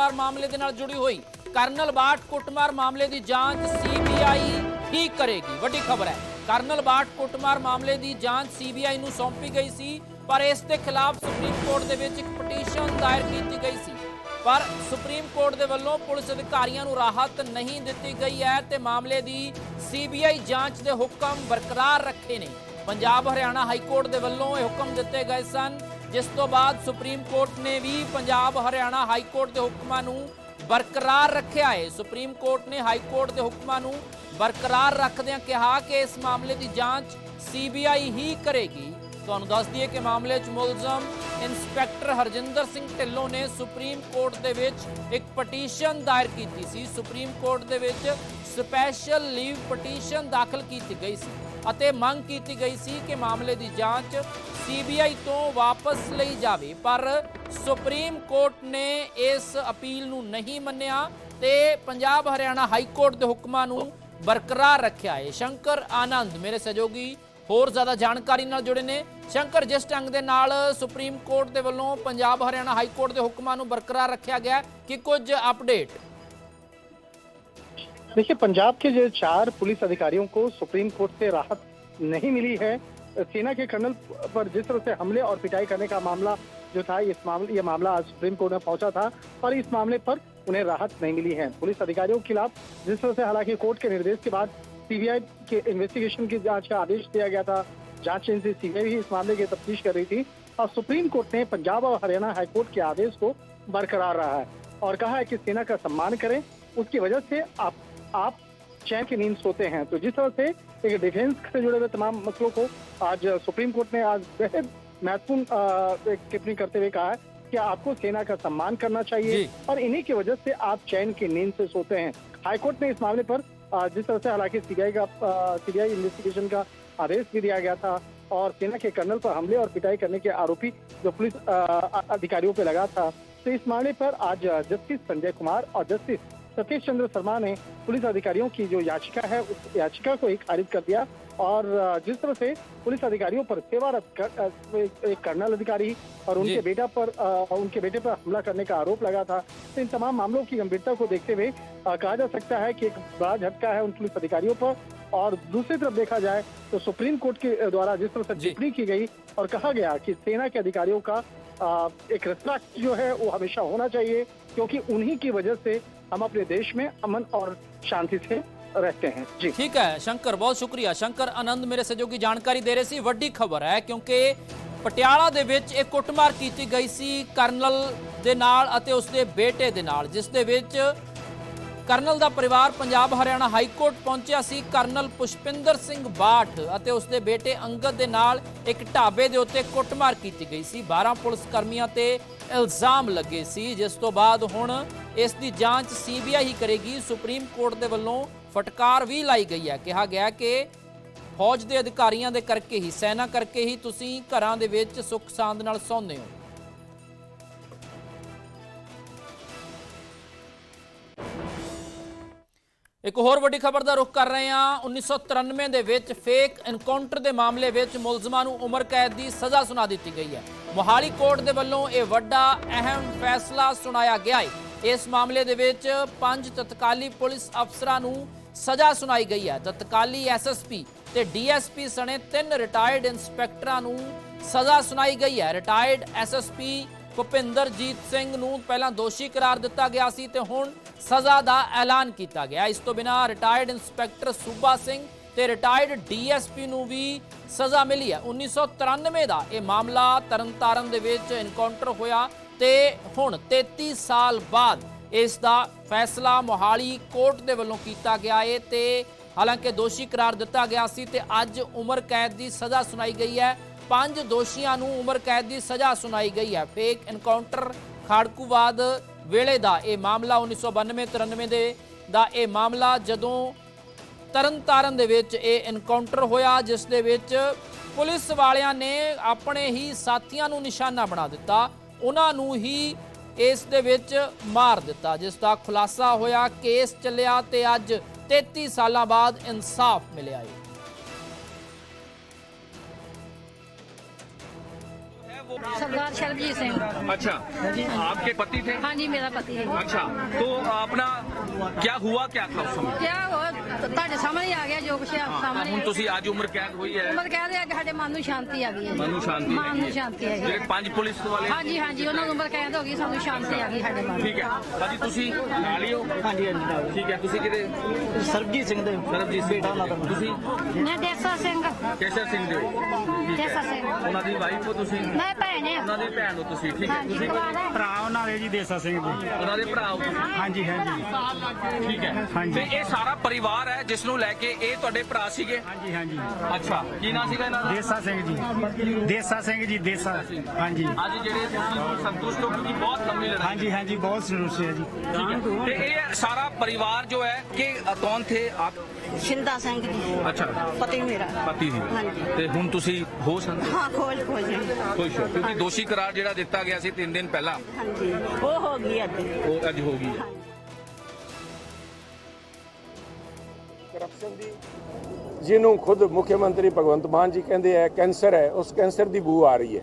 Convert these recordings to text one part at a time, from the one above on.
ਕੁੱਟਮਾਰ ਮਾਮਲੇ ਦੇ ਨਾਲ ਜੁੜੀ ਹੋਈ ਕਰਨਲ ਬਾਟ ਕੁੱਟਮਾਰ ਮਾਮਲੇ ਦੀ ਜਾਂਚ ਸੀਬੀਆਈ ਹੀ ਕਰੇਗੀ। ਵੱਡੀ ਖਬਰ ਹੈ, ਕਰਨਲ ਬਾਟ ਕੁੱਟਮਾਰ ਮਾਮਲੇ ਦੀ ਜਾਂਚ ਸੀਬੀਆਈ ਨੂੰ ਸੌਂਪੀ ਗਈ ਸੀ, ਪਰ ਇਸ ਦੇ ਖਿਲਾਫ ਸੁਪਰੀਮ ਕੋਰਟ ਦੇ ਵਿੱਚ ਇੱਕ ਪਟੀਸ਼ਨ ਦਾਇਰ ਕੀਤੀ ਗਈ ਸੀ। ਪਰ ਸੁਪਰੀਮ ਕੋਰਟ ਦੇ ਵੱਲੋਂ ਪੁਲਿਸ ਅਧਿਕਾਰੀਆਂ ਨੂੰ ਰਾਹਤ ਨਹੀਂ ਦਿੱਤੀ ਗਈ ਹੈ ਤੇ ਮਾਮਲੇ ਦੀ ਸੀਬੀਆਈ ਜਾਂਚ ਦੇ ਹੁਕਮ ਬਰਕਰਾਰ ਰੱਖੇ ਨੇ। ਪੰਜਾਬ, ਹਰਿਆਣਾ ਹਾਈ ਕੋਰਟ ਦੇ ਵੱਲੋਂ ਇਹ ਹੁਕਮ ਦਿੱਤੇ ਗਏ ਸਨ ਜਿਸ ਤੋਂ ਬਾਅਦ ਸੁਪਰੀਮ ਕੋਰਟ ਨੇ ਵੀ ਪੰਜਾਬ ਹਰਿਆਣਾ ਹਾਈ ਕੋਰਟ ਦੇ ਹੁਕਮਾਂ ਨੂੰ ਬਰਕਰਾਰ ਰੱਖਿਆ ਹੈ। ਸੁਪਰੀਮ ਕੋਰਟ ਨੇ ਹਾਈ ਕੋਰਟ ਦੇ ਹੁਕਮਾਂ ਨੂੰ ਬਰਕਰਾਰ ਰੱਖਦਿਆਂ ਕਿਹਾ ਕਿ ਇਸ ਮਾਮਲੇ ਦੀ ਜਾਂਚ ਸੀਬੀਆਈ ਹੀ ਕਰੇਗੀ। ਤੁਹਾਨੂੰ ਦੱਸ ਦਈਏ ਕਿ ਮਾਮਲੇ 'ਚ ਮੁਲਜ਼ਮ ਇੰਸਪੈਕਟਰ ਹਰਜਿੰਦਰ ਸਿੰਘ ਢਿੱਲੋਂ ਨੇ ਸੁਪਰੀਮ ਕੋਰਟ ਦੇ ਵਿੱਚ ਇੱਕ ਪਟੀਸ਼ਨ ਦਾਇਰ ਕੀਤੀ ਸੀ। ਸੁਪਰੀਮ ਕੋਰਟ ਦੇ ਵਿੱਚ ਸਪੈਸ਼ਲ ਲੀਵ ਪਟੀਸ਼ਨ ਦਾਖਲ ਕੀਤੀ ਗਈ ਸੀ ਅਤੇ ਮੰਗ ਕੀਤੀ ਗਈ ਸੀ ਕਿ ਮਾਮਲੇ ਦੀ ਜਾਂਚ ਸੀਬੀਆਈ ਤੋਂ ਵਾਪਸ ਲਈ ਜਾਵੇ। ਪਰ ਸੁਪਰੀਮ ਕੋਰਟ ਨੇ ਇਸ ਅਪੀਲ ਨੂੰ ਨਹੀਂ ਮੰਨਿਆ ਤੇ ਪੰਜਾਬ ਹਰਿਆਣਾ ਹਾਈ ਕੋਰਟ ਦੇ ਹੁਕਮਾਂ ਨੂੰ ਬਰਕਰਾਰ ਰੱਖਿਆ ਹੈ। ਸ਼ੰਕਰ ਆਨੰਦ, ਮੇਰੇ ਸਹਿਯੋਗੀ, ਹੋਰ ਜ਼ਿਆਦਾ ਜਾਣਕਾਰੀ ਨਾਲ ਜੁੜੇ ਨੇ ਸ਼ੰਕਰ ਜਿਸ ਢੰਗ ਦੇ ਨਾਲ ਸੁਪਰੀਮ ਕੋਰਟ ਦੇ ਵੱਲੋਂ ਪੰਜਾਬ ਹਰਿਆਣਾ ਹਾਈ ਕੋਰਟ ਦੇ ਹੁਕਮਾਂ ਨੂੰ ਬਰਕਰਾਰ ਰੱਖਿਆ ਗਿਆ ਹੈ, ਕਿ ਕੁਝ ਅਪਡੇਟ देखिए पंजाब के जो चार पुलिस अधिकारियों को सुप्रीम कोर्ट से राहत नहीं मिली है सेना के कर्नल पर जिस तरह से हमले और पिटाई करने का मामला जो था इस मामले ये मामला आज सुप्रीम कोर्ट में पहुंचा था और इस मामले पर उन्हें राहत नहीं मिली है पुलिस अधिकारियों के खिलाफ जिस तरह से हालांकि कोर्ट के निर्देश के बाद सीबीआई के इन्वेस्टिगेशन की जांच का आदेश दिया गया था जाँच एजेंसी सीबीआई इस मामले की तफ्तीश कर रही थी और सुप्रीम कोर्ट ने पंजाब और हरियाणा हाईकोर्ट के आदेश को बरकरार रहा है और कहा है कि सेना का सम्मान करें उसकी वजह से आप आप चैन की नींद सोते हैं। तो जिस तरह से एक डिफेंस से जुड़े हुए तमाम मसलों को आज सुप्रीम कोर्ट ने आज बेहद महत्वपूर्ण टिप्पणी करते हुए कहा है कि आपको सेना का सम्मान करना चाहिए और इन्हीं की वजह से आप चैन की नींद से सोते हैं। हाईकोर्ट ने इस मामले पर जिस तरह से हालाँकि सीबीआई का सीबीआई इन्वेस्टिगेशन का आदेश भी दिया गया था और सेना के कर्नल पर हमले और पिटाई करने के आरोपी जो पुलिस अधिकारियों पे लगा था। तो इस मामले पर आज जस्टिस संजय कुमार और जस्टिस सतीश चंद्र शर्मा ने पुलिस अधिकारियों की जो याचिका है उस याचिका को एक खारिज कर दिया और जिस तरह से पुलिस अधिकारियों पर सेवारत कर, एक एक कर्नल अधिकारी और उनके बेटा पर उनके बेटे पर हमला करने का आरोप लगा था। तो इन तमाम मामलों की गंभीरता को देखते हुए कहा जा सकता है कि एक बड़ा झटका है उन पुलिस अधिकारियों पर और दूसरी तरफ देखा जाए तो सुप्रीम कोर्ट के द्वारा जिस तरह से जी। टिप्पणी की गई और कहा गया कि सेना के अधिकारियों का अ, एक रिस्पेक्ट जो है वो हमेशा होना चाहिए क्योंकि उन्हीं की वजह से हम अपने देश में अमन और शांति से रहते हैं जी ਠੀਕ ਹੈ ਸ਼ੰਕਰ ਬਹੁਤ ਸ਼ੁਕਰੀਆ ਸ਼ੰਕਰ ਆਨੰਦ ਮੇਰੇ ਸਹਿਯੋਗੀ ਜਾਣਕਾਰੀ ਦੇ ਰਹੇ ਸੀ ਵੱਡੀ ਖਬਰ ਹੈ ਕਿਉਂਕਿ ਪਟਿਆਲਾ ਦੇ ਵਿੱਚ ਇੱਕ ਕੁੱਟਮਾਰ ਕੀਤੀ ਗਈ ਸੀ ਕਰਨਲ ਦੇ ਨਾਲ ਅਤੇ ਉਸਦੇ ਬੇਟੇ ਦੇ ਨਾਲ ਜਿਸ ਦੇ ਵਿੱਚ ਕਰਨਲ ਦਾ ਪਰਿਵਾਰ ਪੰਜਾਬ ਹਰਿਆਣਾ ਹਾਈ ਕੋਰਟ ਪਹੁੰਚਿਆ ਸੀ ਕਰਨਲ ਪੁਸ਼ਪਿੰਦਰ ਸਿੰਘ ਬਾਠ ਅਤੇ ਉਸਦੇ ਬੇਟੇ ਅੰਗਦ ਦੇ ਨਾਲ ਇੱਕ ਢਾਬੇ ਦੇ ਉੱਤੇ ਕੁੱਟਮਾਰ ਕੀਤੀ ਗਈ ਸੀ। 12 ਪੁਲਿਸ ਕਰਮੀਆਂ ਤੇ ਇਲਜ਼ਾਮ ਲੱਗੇ ਸੀ, ਜਿਸ ਤੋਂ ਬਾਅਦ ਹੁਣ ਇਸ ਦੀ ਜਾਂਚ ਸੀਬੀਆਈ ਹੀ ਕਰੇਗੀ। ਸੁਪਰੀਮ ਕੋਰਟ ਦੇ ਵੱਲੋਂ ਫਟਕਾਰ ਵੀ ਲਾਈ ਗਈ ਹੈ। ਕਿਹਾ ਗਿਆ ਕਿ ਫੌਜ ਦੇ ਅਧਿਕਾਰੀਆਂ ਦੇ ਕਰਕੇ ਹੀ, ਸੈਨਾ ਕਰਕੇ ਹੀ ਤੁਸੀਂ ਘਰਾਂ ਦੇ ਵਿੱਚ ਸੁੱਖ ਸਾਂਦ ਨਾਲ ਸੌਂਦੇ ਹੋ। ਇੱਕ ਹੋਰ ਵੱਡੀ ਖਬਰ ਦਾ ਰੁਖ ਕਰ ਰਹੇ ਹਾਂ। 1993 ਦੇ ਵਿੱਚ ਫੇਕ ਐਨਕਾਊਂਟਰ ਦੇ ਮਾਮਲੇ ਵਿੱਚ ਮੁਲਜ਼ਮਾਂ ਨੂੰ ਉਮਰ ਕੈਦ ਦੀ ਸਜ਼ਾ ਸੁਣਾ ਦਿੱਤੀ ਗਈ ਹੈ। ਮੋਹਾਲੀ ਕੋਰਟ ਦੇ ਵੱਲੋਂ ਇਹ ਵੱਡਾ ਅਹਿਮ ਫੈਸਲਾ ਸੁਣਾਇਆ ਗਿਆ ਹੈ। ਇਸ ਮਾਮਲੇ ਦੇ ਵਿੱਚ ਪੰਜ ਤਤਕਾਲੀ ਪੁਲਿਸ ਅਫਸਰਾਂ ਨੂੰ ਸਜ਼ਾ ਸੁਣਾਈ ਗਈ ਹੈ। ਤਤਕਾਲੀ ਐਸਐਸਪੀ ਤੇ ਡੀਐਸਪੀ ਸਣੇ ਤਿੰਨ ਰਿਟਾਇਰਡ ਇੰਸਪੈਕਟਰਾਂ ਨੂੰ ਸਜ਼ਾ ਸੁਣਾਈ ਗਈ ਹੈ। ਰਿਟਾਇਰਡ ਐਸਐਸਪੀ ਭੁਪਿੰਦਰਜੀਤ ਸਿੰਘ ਨੂੰ ਪਹਿਲਾਂ ਦੋਸ਼ੀ ਕਰਾਰ ਦਿੱਤਾ ਗਿਆ ਸੀ ਤੇ ਹੁਣ ਸਜ਼ਾ ਦਾ ਐਲਾਨ ਕੀਤਾ ਗਿਆ। ਇਸ ਤੋਂ ਬਿਨਾ ਰਿਟਾਇਰਡ ਇੰਸਪੈਕਟਰ ਸੂਬਾ ਸਿੰਘ ਤੇ ਰਿਟਾਇਰਡ ਡੀਐਸਪੀ ਨੂੰ ਵੀ ਸਜ਼ਾ ਮਿਲੀ ਹੈ। 1993 ਦਾ ਇਹ ਮਾਮਲਾ ਤਰਨਤਾਰਨ ਦੇ ਵਿੱਚ ਇਨਕਾਊਂਟਰ ਹੋਇਆ ਤੇ ਹੁਣ 33 ਸਾਲ ਬਾਅਦ ਇਸ ਦਾ ਫੈਸਲਾ ਮੋਹਾਲੀ ਕੋਰਟ ਦੇ ਵੱਲੋਂ ਕੀਤਾ ਗਿਆ ਏ ਤੇ ਹਾਲਾਂਕਿ ਦੋਸ਼ੀ ਕਰਾਰ ਦਿੱਤਾ ਗਿਆ ਸੀ ਤੇ ਅੱਜ ਉਮਰ ਕੈਦ ਦੀ ਸਜ਼ਾ ਸੁਣਾਈ ਗਈ ਹੈ। ਪੰਜ ਦੋਸ਼ੀਆਂ ਨੂੰ ਉਮਰ ਕੈਦ ਦੀ ਸਜ਼ਾ ਸੁਣਾਈ ਗਈ ਹੈ। ਫੇਕ ਇਨਕਾਊਂਟਰ ਖਾੜਕੂਵਾਦ ਵੇਲੇ ਦਾ ਇਹ ਮਾਮਲਾ 1992-93 ਦੇ ਦਾ ਇਹ ਮਾਮਲਾ ਜਦੋਂ ਤਰਨਤਾਰਨ ਦੇ ਵਿੱਚ ਇਹ ਐਨਕਾਊਂਟਰ ਹੋਇਆ, ਜਿਸ ਦੇ ਵਿੱਚ ਪੁਲਿਸ ਵਾਲਿਆਂ ਨੇ ਆਪਣੇ ਹੀ ਸਾਥੀਆਂ ਨੂੰ ਨਿਸ਼ਾਨਾ ਬਣਾ ਦਿੱਤਾ, ਉਹਨਾਂ ਨੂੰ ਹੀ ਇਸ ਦੇ ਵਿੱਚ ਮਾਰ ਦਿੱਤਾ, ਜਿਸ ਦਾ ਖੁਲਾਸਾ ਹੋਇਆ, ਕੇਸ ਚੱਲਿਆ ਤੇ ਅੱਜ 33 ਸਾਲਾਂ ਬਾਅਦ ਇਨਸਾਫ ਮਿਲਿਆ ਹੈ। सरदार शर्मजीत सिंह अच्छा आपके पति थे हाँ जी मेरा पति है अच्छा तो अपना क्या हुआ क्या था उस समय ਕਿਆ ਹੋ ਤੁਹਾਡੇ ਸਾਹਮਣੇ ਹੀ ਆ ਗਿਆ ਜੋ ਕੁਛ ਆ ਹੁਣ ਸਾਹਮਣੇ ਤੁਸੀਂ ਅੱਜ ਉਮਰ ਕੈਦ ਹੋਈ ਹੈ ਉਮਰ ਕਹਿ ਰਿਹਾ ਕਿ ਸਾਡੇ ਮਨ ਨੂੰ ਸ਼ਾਂਤੀ ਆ ਗਈ ਹੈ ਮਨ ਨੂੰ ਸ਼ਾਂਤੀ ਮਨ ਹੈਗੀ ਨੂੰ ਹੈ। ਸ਼ਾਂਤੀ ਹੈ ਜਿਹੜੇ ਪੰਜ ਪੁਲਿਸ ਵਾਲੇ ਹਾਂਜੀ ਹਾਂਜੀ ਉਹਨਾਂ ਨੂੰ ਉਮਰ ਕੈਦ ਹੋ ਗਈ ਸਾਨੂੰ ਸ਼ਾਂਤੀ ਆ ਗਈ ਸਾਡੇ ਮਨ ਨੂੰ ਠੀਕ ਹੈ ਭਾਜੀ ਤੁਸੀਂ ਨਾਲ ਹੀ ਹੋ ਹਾਂਜੀ ਹਾਂਜੀ ਨਾਲ ਠੀਕ ਹੈ ਤੁਸੀਂ ਕਿਹਦੇ ਸਰਬਜੀਤ ਸਿੰਘ ਦੇ ਸਰਬਜੀਤ ਸਿੰਘ ਬੇਟਾ ਉਹਨਾਂ ਦਾ ਤੁਸੀਂ ਮੈਂ ਦੇਸਾ ਸਿੰਘ ਕੇਸ਼ਰ ਸਿੰਘ ਦੇ ਹੋ ਠੀਕ ਦੇਸਾ ਹੈ ਸਿੰਘ ਉਹਨਾਂ ਦੀ ਵਾਈਫ ਹੋ ਤੁਸੀਂ ਮੈਂ ਭੈਣ ਹਾਂ ਉਹਨਾਂ ਦੇ ਭੈਣ ਹੋ ਤੁਸੀਂ ਠੀਕ ਹੈ ਹਾਂਜੀ ਤੁਸੀਂ ਕੁਵਾਰਾ ਭਰਾ ਉਹਨਾਂ ਦੇ ਜੀ ਦੇਸਾ ਸਿੰਘ ਦੇ ਉਹਨਾਂ ਦੇ ਭਰਾ ਹੋ ਤੁਸੀਂ ਹਾਂਜੀ ਹਾਂਜੀ ਠੀਕ ਹੈ ਹਾਂਜੀ। ਤੇ ਇਹ ਸਾਰਾ ਪਰਿਵਾਰ ਹੈ ਜਿਸ ਨੂੰ ਲੈ ਕੇ ਇਹ ਤੁਹਾਡੇ ਭਰਾ ਸੀਗੇ ਹਾਂਜੀ ਹਾਂਜੀ ਅੱਛਾ ਕੀ ਨਾਂ ਸੀਗਾ ਇਹਨਾਂ ਦਾ ਦੇਸਾ ਸਿੰਘ ਜੀ ਦੇਸਾ ਸਿੰਘ ਜੀ ਦੇਸਾ ਹਾਂਜੀ ਅੱਜ ਜਿਹੜੇ ਤੁਸੀਂ ਸੰਤੁਸ਼ਟ ਹੋ ਕਿਉਂਕਿ ਬਹੁਤ ਲੰਮੀ ਲੜਾਈ ਹਾਂਜੀ ਹਾਂਜੀ ਬਹੁਤ ਸਰੂਸ ਹੈ ਜੀ ठीक है ਤੇ ਇਹ ਸਾਰਾ परिवार जो है कि कौन थे आप ਸ਼ਿੰਦਾ ਸਿੰਘ ਜੀ। ਅੱਛਾ। ਪਤੀ ਮੇਰਾ। ਪਤੀ ਸੀ ਹਾਂਜੀ। ਤੇ ਹੁਣ ਤੁਸੀਂ ਹੋਸ਼ ਹਨ ਹਾਂ ਖੋਜ ਖੋਜ। ਖੁਸ਼ ਹੋ ਕਿਉਂਕਿ ਦੋਸ਼ੀ ਕਰਾਰ ਜਿਹੜਾ ਦਿੱਤਾ ਗਿਆ ਸੀ 3 ਦਿਨ ਪਹਿਲਾਂ। ਹਾਂਜੀ। ਉਹ ਹੋ ਗਈ ਅੱਜ। ਉਹ ਅੱਜ ਹੋ ਗਈ। ਜਿਹਨੂੰ ਖੁਦ ਮੁੱਖ ਮੰਤਰੀ ਭਗਵੰਤ ਮਾਨ ਜੀ ਕਹਿੰਦੇ ਆ ਕੈਂਸਰ ਹੈ ਉਸ ਕੈਂਸਰ ਦੀ ਬੂ ਆ ਰਹੀ ਹੈ।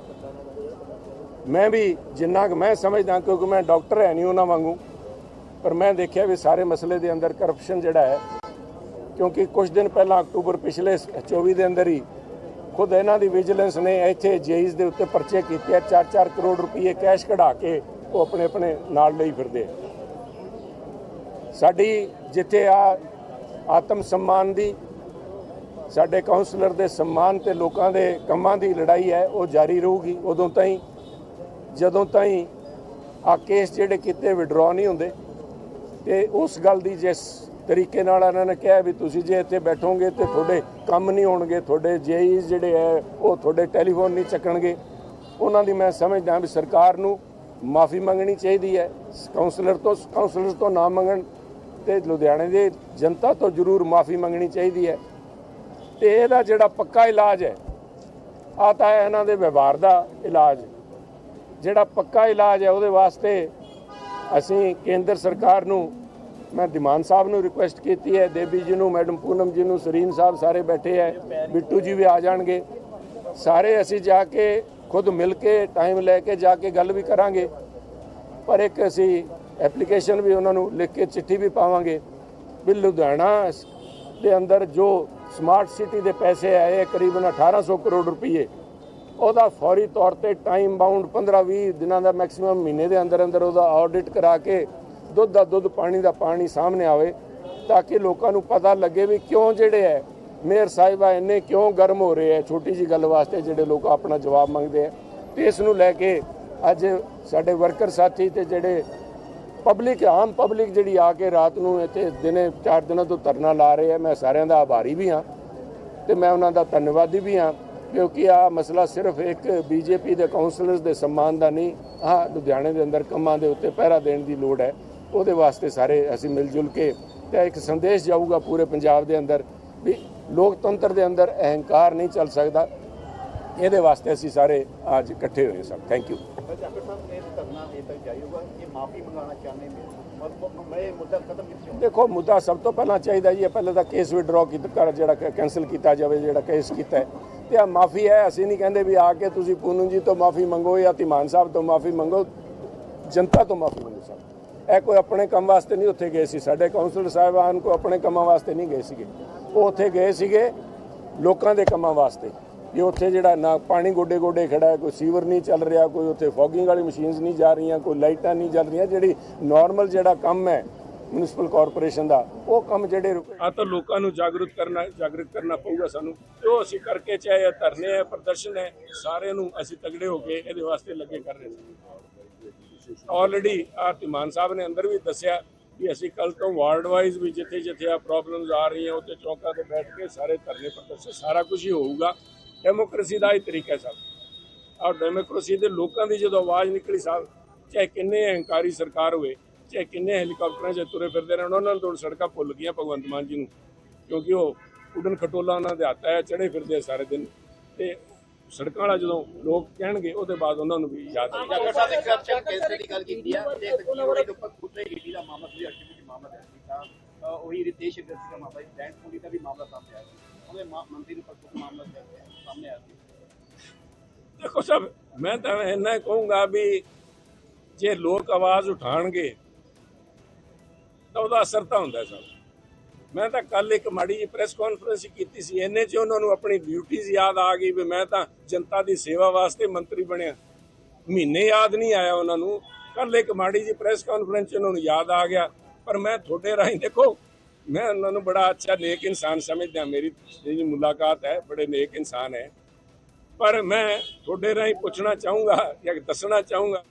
ਮੈਂ ਵੀ ਜਿੰਨਾ ਕਿ ਮੈਂ ਸਮਝਦਾ ਕਿਉਂਕਿ ਮੈਂ ਡਾਕਟਰ ਹੈ ਨਹੀਂ ਉਹਨਾਂ ਵਾਂਗੂ ਪਰ ਮੈਂ ਦੇਖਿਆ ਵੀ ਸਾਰੇ ਮਸਲੇ ਦੇ ਅੰਦਰ ਕਰਪਸ਼ਨ ਜਿਹੜਾ ਹੈ ਕਿਉਂਕਿ ਕੁਝ ਦਿਨ ਪਹਿਲਾਂ ਅਕਤੂਬਰ ਪਿਛਲੇ 24 ਦੇ ਅੰਦਰ ਹੀ ਖੁਦ ਇਹਨਾਂ ਦੀ ਵਿਜੀਲੈਂਸ ਨੇ ਇੱਥੇ ਜੇਈਜ਼ ਦੇ ਉੱਤੇ ਪਰਚੇ ਕੀਤੇ ਆ। 4-4 ਕਰੋੜ ਰੁਪਏ ਕੈਸ਼ ਕਢਾ ਕੇ ਉਹ ਆਪਣੇ ਆਪਣੇ ਨਾਲ ਲਈ ਫਿਰਦੇ ਸਾਡੀ ਜਿੱਥੇ ਆ ਆਤਮ ਸਨਮਾਨ ਦੀ, ਸਾਡੇ ਕਾਉਂਸਲਰ ਦੇ ਸਨਮਾਨ ਤੇ ਲੋਕਾਂ ਦੇ ਕੰਮਾਂ ਦੀ ਲੜਾਈ ਹੈ, ਉਹ ਜਾਰੀ ਰਹੂਗੀ। ਉਦੋਂ ਤਾਈਂ, ਜਦੋਂ ਤਾਈਂ ਆ ਕੇਸ ਜਿਹੜੇ ਕੀਤੇ ਵਿਡਰਾਅ ਨਹੀਂ ਹੁੰਦੇ, ਤੇ ਉਸ ਗੱਲ ਦੀ ਜਿਸ ਤਰੀਕੇ ਨਾਲ ਇਹਨਾਂ ਨੇ ਕਿਹਾ ਵੀ ਤੁਸੀਂ ਜੇ ਇੱਥੇ ਬੈਠੋਗੇ ਤੇ ਤੁਹਾਡੇ ਕੰਮ ਨਹੀਂ ਹੋਣਗੇ, ਤੁਹਾਡੇ ਜੇਈ ਜਿਹੜੇ ਹੈ ਉਹ ਤੁਹਾਡੇ ਟੈਲੀਫੋਨ ਨਹੀਂ ਚੱਕਣਗੇ। ਉਹਨਾਂ ਦੀ ਮੈਂ ਸਮਝਦਾ ਵੀ ਸਰਕਾਰ ਨੂੰ ਮਾਫੀ ਮੰਗਣੀ ਚਾਹੀਦੀ ਹੈ ਕਾਉਂਸਲਰ ਤੋਂ ਕਾਉਂਸਲਰ ਤੋਂ ਨਾ ਮੰਗਣ ਤੇ ਲੁਧਿਆਣੇ ਦੇ ਜਨਤਾ ਤੋਂ ਜ਼ਰੂਰ ਮਾਫੀ ਮੰਗਣੀ ਚਾਹੀਦੀ ਹੈ ਤੇ ਇਹਦਾ ਜਿਹੜਾ ਪੱਕਾ ਇਲਾਜ ਹੈ ਆ ਤਾਂ ਹੈ ਇਹਨਾਂ ਦੇ ਵਿਵਹਾਰ ਦਾ ਇਲਾਜ ਜਿਹੜਾ ਪੱਕਾ ਇਲਾਜ ਹੈ ਉਹਦੇ ਵਾਸਤੇ ਅਸੀਂ ਕੇਂਦਰ ਸਰਕਾਰ ਨੂੰ ਮੈਂ ਦਿਮਾਨ ਸਾਹਿਬ ਨੂੰ ਰਿਕੁਐਸਟ ਕੀਤੀ ਹੈ ਦੇਵੀ ਜੀ ਨੂੰ, ਮੈਡਮ ਪੂਨਮ ਜੀ ਨੂੰ, ਸਰੀਨ ਸਾਹਿਬ ਸਾਰੇ ਬੈਠੇ ਹੈ, ਬਿੱਟੂ ਜੀ ਵੀ ਆ ਜਾਣਗੇ। ਸਾਰੇ ਅਸੀਂ ਜਾ ਕੇ ਖੁਦ ਮਿਲ ਕੇ ਟਾਈਮ ਲੈ ਕੇ ਜਾ ਕੇ ਗੱਲ ਵੀ ਕਰਾਂਗੇ। ਪਰ ਇੱਕ ਅਸੀਂ ਐਪਲੀਕੇਸ਼ਨ ਵੀ ਉਹਨਾਂ ਨੂੰ ਲਿਖ ਕੇ ਚਿੱਠੀ ਵੀ ਪਾਵਾਂਗੇ ਵੀ ਲੁਧਿਆਣਾ ਦੇ ਅੰਦਰ ਜੋ ਸਮਾਰਟ ਸਿਟੀ ਦੇ ਪੈਸੇ ਆਏ ਹੈ, ਕਰੀਬਨ 1800 ਕਰੋੜ ਰੁਪਏ ਉਹਦਾ ਫੌਰੀ ਤੌਰ ਤੇ ਟਾਈਮ ਬਾਉਂਡ 15-20 ਦਿਨਾਂ ਦਾ ਮੈਕਸਿਮਮ ਮਹੀਨੇ ਦੇ ਅੰਦਰ ਅੰਦਰ ਉਹਦਾ ਆਡਿਟ ਕਰਾ ਕੇ ਦੁੱਧ ਦਾ ਦੁੱਧ, ਪਾਣੀ ਦਾ ਪਾਣੀ ਸਾਹਮਣੇ ਆਵੇ ਤਾਂ ਕਿ ਲੋਕਾਂ ਨੂੰ ਪਤਾ ਲੱਗੇ ਵੀ ਕਿਉਂ ਜਿਹੜੇ ਹੈ, ਮੇਅਰ ਸਾਹਿਬਾ ਇੰਨੇ ਕਿਉਂ ਗਰਮ ਹੋ ਰਹੇ ਹੈ, ਛੋਟੀ ਜੀ ਗੱਲ ਵਾਸਤੇ ਜਿਹੜੇ ਲੋਕ ਆਪਣਾ ਜਵਾਬ ਮੰਗਦੇ ਆ ਤੇ ਇਸ ਨੂੰ ਲੈ ਕੇ ਅੱਜ ਸਾਡੇ ਵਰਕਰ ਸਾਥੀ ਤੇ ਜਿਹੜੇ ਪਬਲਿਕ ਆਮ ਪਬਲਿਕ ਜਿਹੜੀ ਆ ਕੇ ਰਾਤ ਨੂੰ ਇੱਥੇ ਦਿਨੇ ਚਾਰ ਦਿਨਾਂ ਤੋਂ ਧਰਨਾ ਲਾ ਰਹੇ ਆ ਮੈਂ ਸਾਰਿਆਂ ਦਾ ਆਭਾਰੀ ਵੀ ਹਾਂ ਤੇ ਮੈਂ ਉਹਨਾਂ ਦਾ ਧੰਨਵਾਦੀ ਵੀ ਹਾਂ ਕਿਉਂਕਿ ਆ ਮਸਲਾ ਸਿਰਫ ਇੱਕ ਬੀਜੇਪੀ ਦੇ ਕਾਉਂਸਲਰਸ ਦੇ ਸਨਮਾਨ ਦਾ ਨਹੀਂ ਆ ਲੁਧਿਆਣੇ ਦੇ ਅੰਦਰ ਕੰਮਾਂ ਦੇ ਉੱਤੇ ਪਹਿਰਾ ਦੇਣ ਦੀ ਲੋੜ ਹੈ। ਉਹਦੇ ਵਾਸਤੇ ਸਾਰੇ ਅਸੀਂ ਮਿਲ ਜੁਲ ਕੇ ਤੇ ਇੱਕ ਸੰਦੇਸ਼ ਜਾਊਗਾ ਪੂਰੇ ਪੰਜਾਬ ਦੇ ਅੰਦਰ ਵੀ ਲੋਕਤੰਤਰ ਦੇ ਅੰਦਰ ਅਹੰਕਾਰ ਨਹੀਂ ਚੱਲ ਸਕਦਾ। ਇਹਦੇ ਵਾਸਤੇ ਅਸੀਂ ਸਾਰੇ ਅੱਜ ਇਕੱਠੇ ਹੋਏ ਸਭ। ਥੈਂਕ ਯੂ ਦੇਖੋ ਮੁੱਦਾ ਸਭ ਤੋਂ ਪਹਿਲਾਂ ਚਾਹੀਦਾ ਜੀ ਪਹਿਲਾਂ ਤਾਂ ਕੇਸ ਵਿਡਰਾ ਕੀਤਾ ਜਿਹੜਾ ਕੈਨਸਲ ਕੀਤਾ ਜਾਵੇ ਜਿਹੜਾ ਕੇਸ ਕੀਤਾ ਤੇ ਆ ਮਾਫੀ ਹੈ ਅਸੀਂ ਨਹੀਂ ਕਹਿੰਦੇ ਵੀ ਆ ਕੇ ਤੁਸੀਂ ਪੂਨਮ ਜੀ ਤੋਂ ਮਾਫੀ ਮੰਗੋ ਜਾਂ ਤਿਮਾਨ ਸਾਹਿਬ ਤੋਂ ਮਾਫੀ ਮੰਗੋ ਜਨਤਾ ਤੋਂ ਮਾਫੀ ਮੰਗੋ। ਇਹ ਕੋਈ ਆਪਣੇ ਕੰਮ ਵਾਸਤੇ ਨਹੀਂ ਉੱਥੇ ਗਏ ਸੀ। ਸਾਡੇ ਕਾਉਂਸਲਰ ਸਾਹਿਬਾਨ ਕੋ ਆਪਣੇ ਕੰਮਾਂ ਵਾਸਤੇ ਨਹੀਂ ਗਏ ਸੀਗੇ। ਉਹ ਉੱਥੇ ਗਏ ਸੀਗੇ ਲੋਕਾਂ ਦੇ ਕੰਮਾਂ ਵਾਸਤੇ। ਇਹ ਉੱਥੇ ਜਿਹੜਾ ਨਾ ਪਾਣੀ ਗੋਡੇ ਗੋਡੇ ਖੜਾ ਹੈ ਕੋਈ ਸੀਵਰ ਨਹੀਂ ਚੱਲ ਰਿਹਾ, ਕੋਈ ਉੱਥੇ ਫੋਗਿੰਗ ਵਾਲੀ ਮਸ਼ੀਨਸ ਨਹੀਂ ਜਾ ਰਹੀਆਂ, ਕੋਈ ਲਾਈਟਾਂ ਨਹੀਂ ਚੱਲ ਰਹੀਆਂ। ਜਿਹੜੀ ਨਾਰਮਲ ਜਿਹੜਾ ਕੰਮ ਹੈ ਮਿਊਨਿਸਪਲ ਕਾਰਪੋਰੇਸ਼ਨ ਦਾ, ਉਹ ਕੰਮ ਜਿਹੜੇ ਰੁਕੇ ਆ ਤਾਂ ਲੋਕਾਂ ਨੂੰ ਜਾਗਰੂਕ ਕਰਨਾ ਜਾਗਰੂਕ ਕਰਨਾ ਪਊਗਾ ਸਾਨੂੰ। ਉਹ ਅਸੀਂ ਕਰਕੇ ਚਾਹੇ ਧਰਨੇ ਹੈ ਪ੍ਰਦਰਸ਼ਨ ਹੈ, ਸਾਰਿਆਂ ਨੂੰ ਅਸੀਂ ਤਗੜੇ ਹੋ ਕੇ ਇਹਦੇ ਵਾਸਤੇ ਲੱਗੇ ਕਰ ਰਹੇ ਸੀ ਆਲਰੇਡੀ ਆ ਧੀਮਾਨ ਸਾਹਿਬ ਨੇ ਅੰਦਰ ਵੀ ਦੱਸਿਆ ਕਿ ਅਸੀਂ ਕੱਲ ਤੋਂ ਵਾਰਡ ਵਾਈਜ਼ ਵੀ ਜਿੱਥੇ ਜਿੱਥੇ ਆ ਪ੍ਰੋਬਲਮਸ ਆ ਰਹੀਆਂ, ਉੱਥੇ ਚੌਕਾਂ ਤੇ ਬੈਠ ਕੇ ਸਾਰੇ ਧਰਨੇ ਪ੍ਰਦਰਸ਼ਨ, ਸਾਰਾ ਕੁਝ ਹੀ ਹੋਊਗਾ। ਡੈਮੋਕ੍ਰੇਸੀ ਦਾ ਹੀ ਤਰੀਕਾ ਹੈ ਸਭ। ਔਰ ਡੈਮੋਕ੍ਰੇਸੀ ਦੇ ਲੋਕਾਂ ਦੀ ਜਦੋਂ ਆਵਾਜ਼ ਨਿਕਲੀ ਸਾਹਿਬ ਚਾਹੇ ਕਿੰਨੇ ਅਹੰਕਾਰੀ ਸਰਕਾਰ ਹੋਵੇ, ਚਾਹੇ ਕਿੰਨੇ ਹੈਲੀਕਾਪਟਰਾਂ 'ਚ ਤੁਰੇ ਫਿਰਦੇ ਰਹਿਣ, ਉਹਨਾਂ ਨਾਲ ਤਾਂ ਸੜਕਾਂ ਭੁੱਲ ਗਈਆਂ ਭਗਵੰਤ ਮਾਨ ਜੀ ਨੂੰ, ਕਿਉਂਕਿ ਉਹ ਉਡਨ ਖਟੋਲਾ ਉਹਨਾਂ ਦੇ ਹੱਥ ਹੈ ਚੜੇ ਫਿਰਦੇ ਆ ਸਾਰੇ ਦਿਨ। ਤੇ ਸੜਕਾਂ ਵਾਲਾ ਜਦੋਂ ਲੋਕ ਕਹਿਣਗੇ ਉਹਦੇ ਬਾਅਦ ਉਹਨਾਂ ਨੂੰ ਵੀ ਯਾਦ ਆਏਗਾ। ਡਾਕਟਰ ਸਾਹਿਬ ਕਰਪਸ਼ਨ ਕੇਸ ਦੀ ਗੱਲ ਕੀਤੀ ਆ। ਤੇ ਉਹਨਾਂ ਦੇ ਉੱਪਰ ਖੁੱਲੇ ਹੀਲੀ ਦਾ ਮਾਮਲਾ ਸੀ ਮਾਮਲਾ ਹੈ ਤਾਂ ਉਹੀ ਰਿਤੇਸ਼ ਇੰਡਸਟਰੀ ਦਾ ਮਾਮਲਾ ਹੈ ਬ੍ਰਾਂਡ ਪੂਰੀ ਦਾ ਵੀ ਮਾਮਲਾ ਸਾਹਮਣੇ ਆਇਆ ਸੀ। ਉਹਦੇ ਮੰਤਰੀ ਦੇ ਉੱਪਰ ਕੁਝ ਮਾਮਲਾ ਸਾਹਮਣੇ ਆਇਆ ਸੀ। ਦੇਖੋ ਸਭ ਮੈਂ ਤਾਂ ਇੰਨਾ ਕਹੂੰਗਾ ਵੀ ਜੇ ਲੋਕ ਆਵਾਜ਼ ਉਠਾਣਗੇ ਤਾਂ ਉਹਦਾ ਅਸਰ ਤਾਂ ਹੁੰਦਾ ਸਭ। ਮੈਂ ਤਾਂ ਕੱਲ ਇੱਕ ਮਾੜੀ ਜਿਹੀ ਪ੍ਰੈਸ ਕਾਨਫਰੰਸ ਕੀਤੀ ਸੀ, ਇੰਨੇ ਚ ਉਹਨਾਂ ਨੂੰ ਆਪਣੀ ਡਿਊਟੀਆਂ ਯਾਦ ਆ ਗਈ ਵੀ ਮੈਂ ਤਾਂ ਜਨਤਾ ਦੀ ਸੇਵਾ ਵਾਸਤੇ ਮੰਤਰੀ ਬਣਿਆ। ਮਹੀਨੇ ਯਾਦ ਨਹੀਂ ਆਇਆ ਉਹਨਾਂ ਨੂੰ। ਕੱਲ ਇੱਕ ਮਾੜੀ ਜਿਹੀ ਪ੍ਰੈਸ ਕਾਨਫਰੰਸ ਉਹਨਾਂ ਨੂੰ ਯਾਦ ਆ ਗਿਆ। ਪਰ ਮੈਂ ਤੁਹਾਡੇ ਰਾਹੀਂ ਦੇਖੋ, ਮੈਂ ਉਹਨਾਂ ਨੂੰ ਬੜਾ ਅੱਛਾ ਨੇਕ ਇਨਸਾਨ ਸਮਝਦਾ, ਮੇਰੀ ਜਿਹੜੀ ਮੁਲਾਕਾਤ ਹੈ, ਬੜੇ ਨੇਕ ਇਨਸਾਨ ਹੈ। ਪਰ ਮੈਂ ਤੁਹਾਡੇ ਰਾਹੀਂ ਪੁੱਛਣਾ ਚਾਹੂੰਗਾ ਜਾਂ ਦੱਸਣਾ ਚਾਹੂੰਗਾ